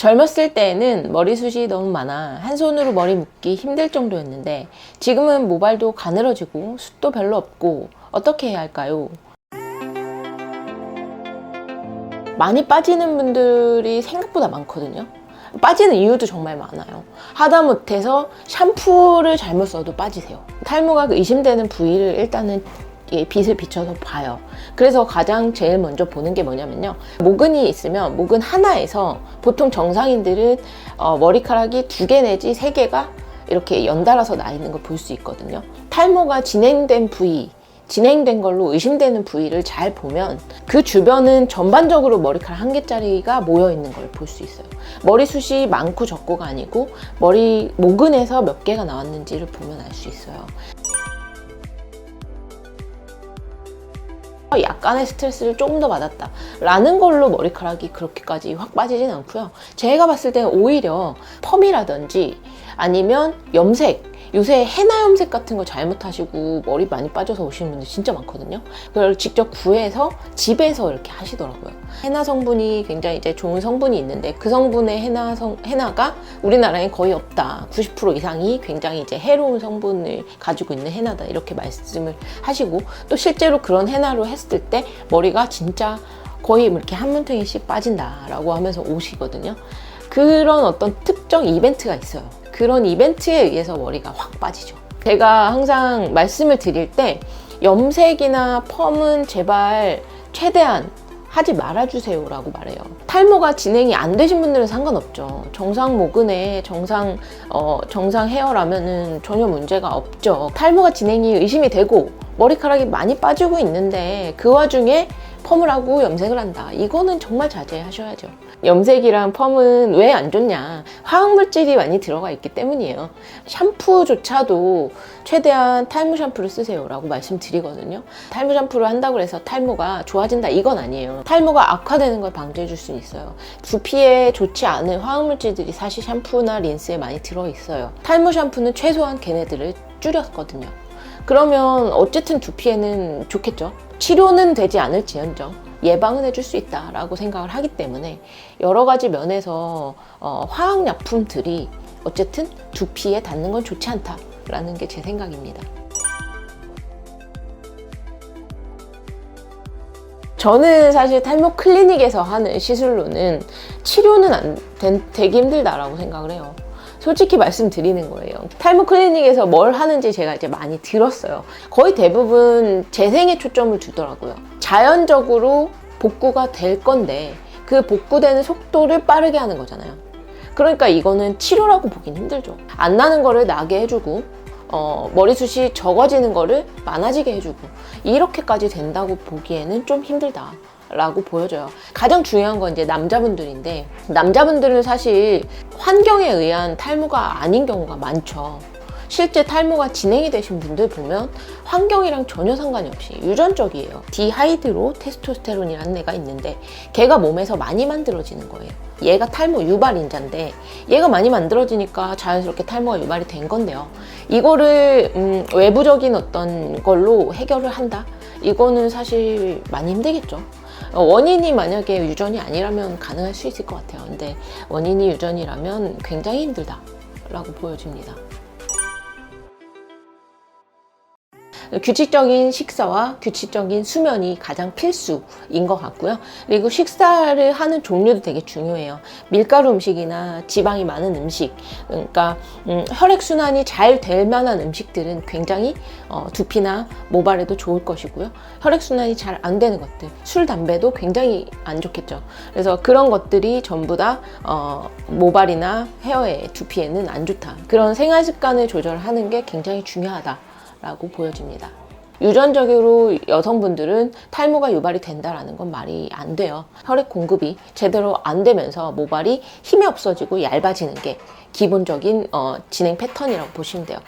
젊었을 때에는 머리숱이 너무 많아 한 손으로 머리 묶기 힘들 정도였는데 지금은 모발도 가늘어지고 숱도 별로 없고 어떻게 해야 할까요? 많이 빠지는 분들이 생각보다 많거든요. 빠지는 이유도 정말 많아요. 하다못해서 샴푸를 잘못 써도 빠지세요. 탈모가 그 의심되는 부위를 일단은 예, 빛을 비춰서 봐요. 그래서 가장 제일 먼저 보는 게 뭐냐면요. 모근이 있으면 모근 하나에서 보통 정상인들은 어, 머리카락이 두 개 내지 세 개가 이렇게 연달아서 나 있는 걸 볼 수 있거든요. 탈모가 진행된 부위, 진행된 걸로 의심되는 부위를 잘 보면 그 주변은 전반적으로 머리카락 한 개짜리가 모여 있는 걸 볼 수 있어요. 머리숱이 많고 적고가 아니고 머리 모근에서 몇 개가 나왔는지를 보면 알 수 있어요. 약간의 스트레스를 조금 더 받았다. 라는 걸로 머리카락이 그렇게까지 확 빠지진 않고요. 제가 봤을 때는 오히려 펌이라든지 아니면 염색. 요새 헤나 염색 같은 거 잘못하시고 머리 많이 빠져서 오시는 분들 진짜 많거든요. 그걸 직접 구해서 집에서 이렇게 하시더라고요. 헤나 성분이 굉장히 이제 좋은 성분이 있는데 그 성분의 헤나 성, 헤나가 우리나라에 거의 없다. 90% 이상이 굉장히 이제 해로운 성분을 가지고 있는 헤나다. 이렇게 말씀을 하시고 또 실제로 그런 헤나로 했을 때 머리가 진짜 거의 이렇게 한 문탱이씩 빠진다라고 하면서 오시거든요. 그런 어떤 특정 이벤트가 있어요. 그런 이벤트에 의해서 머리가 확 빠지죠. 제가 항상 말씀을 드릴 때 염색이나 펌은 제발 최대한 하지 말아주세요 라고 말해요. 탈모가 진행이 안 되신 분들은 상관없죠. 정상 모근에 정상, 어, 정상 헤어라면은 전혀 문제가 없죠. 탈모가 진행이 의심이 되고 머리카락이 많이 빠지고 있는데 그 와중에 펌을 하고 염색을 한다. 이거는 정말 자제하셔야죠. 염색이랑 펌은 왜 안 좋냐? 화학물질이 많이 들어가 있기 때문이에요. 샴푸조차도 최대한 탈모 샴푸를 쓰세요라고 말씀드리거든요. 탈모 샴푸를 한다고 해서 탈모가 좋아진다 이건 아니에요. 탈모가 악화되는 걸 방지해 줄 수는 있어요. 두피에 좋지 않은 화학물질들이 사실 샴푸나 린스에 많이 들어 있어요. 탈모 샴푸는 최소한 걔네들을 줄였거든요. 그러면 어쨌든 두피에는 좋겠죠. 치료는 되지 않을지언정 예방은 해줄 수 있다라고 생각을 하기 때문에 여러 가지 면에서 어, 화학약품들이 어쨌든 두피에 닿는 건 좋지 않다라는 게 제 생각입니다. 저는 사실 탈모 클리닉에서 하는 시술로는 치료는 안 된- 되기 힘들다라고 생각을 해요. 솔직히 말씀드리는 거예요. 탈모 클리닉에서 뭘 하는지 제가 이제 많이 들었어요. 거의 대부분 재생에 초점을 두더라고요. 자연적으로 복구가 될 건데 그 복구되는 속도를 빠르게 하는 거잖아요. 그러니까 이거는 치료라고 보긴 힘들죠. 안 나는 거를 나게 해주고 어, 머리숱이 적어지는 거를 많아지게 해주고 이렇게까지 된다고 보기에는 좀 힘들다. 라고 보여져요. 가장 중요한 건 이제 남자분들인데 남자분들은 사실 환경에 의한 탈모가 아닌 경우가 많죠. 실제 탈모가 진행이 되신 분들 보면 환경이랑 전혀 상관이 없이 유전적이에요. 디하이드로 테스토스테론이라는 애가 있는데 걔가 몸에서 많이 만들어지는 거예요. 얘가 탈모 유발인자인데 얘가 많이 만들어지니까 자연스럽게 탈모가 유발이 된 건데요. 이거를 음, 외부적인 어떤 걸로 해결을 한다? 이거는 사실 많이 힘들겠죠. 어, 원인이 만약에 유전이 아니라면 가능할 수 있을 것 같아요. 근데 원인이 유전이라면 굉장히 힘들다라고 보여집니다. 규칙적인 식사와 규칙적인 수면이 가장 필수인 것 같고요. 그리고 식사를 하는 종류도 되게 중요해요. 밀가루 음식이나 지방이 많은 음식, 그러니까 음, 혈액 순환이 잘 될 만한 음식들은 굉장히 어, 두피나 모발에도 좋을 것이고요. 혈액 순환이 잘 안 되는 것들, 술, 담배도 굉장히 안 좋겠죠. 그래서 그런 것들이 전부 다 어, 모발이나 헤어에 두피에는 안 좋다. 그런 생활 습관을 조절하는 게 굉장히 중요하다. 라고 보여집니다. 유전적으로 여성분들은 탈모가 유발이 된다라는 건 말이 안 돼요. 혈액 공급이 제대로 안 되면서 모발이 힘이 없어지고 얇아지는 게 기본적인 어, 진행 패턴이라고 보시면 돼요.